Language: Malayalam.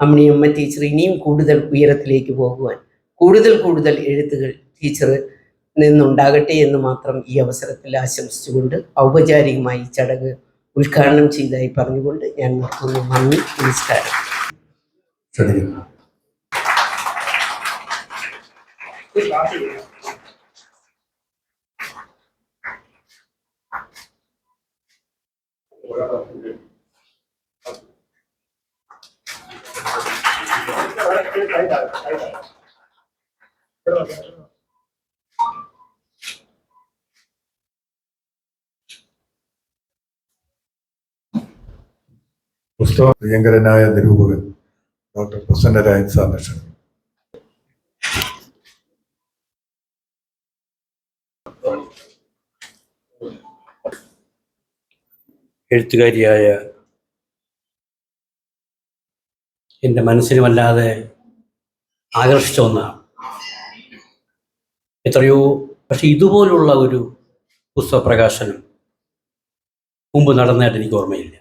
അമ്മിണിയമ്മ ടീച്ചർ ഇനിയും കൂടുതൽ ഉയരത്തിലേക്ക് പോകുവാൻ കൂടുതൽ കൂടുതൽ എഴുത്തുകൾ ടീച്ചർ നിന്നുണ്ടാകട്ടെ എന്ന് മാത്രം ഈ അവസരത്തിൽ ആശംസിച്ചുകൊണ്ട് ഔപചാരികമായി ചടങ്ങ് ഉദ്ഘാടനം ചെയ്തതായി പറഞ്ഞുകൊണ്ട് ഞാൻ നിർത്തുന്നു. നന്ദി നമസ്കാരം. ക്ഷണിക്കുന്നു പുസ്തക പ്രിയങ്കരനായ നിരൂപകൻ ഡോക്ടർ പ്രസന്നരായൻ സാറിനെ എഴുത്തുകാരിയായ എന്റെ മനസ്സിന് വല്ലാതെ ആകർഷിച്ച ഒന്നാണ്. എത്രയോ പക്ഷെ ഇതുപോലുള്ള ഒരു പുസ്തക പ്രകാശനം മുമ്പ് നടന്നതായിട്ട് എനിക്ക് ഓർമ്മയില്ല.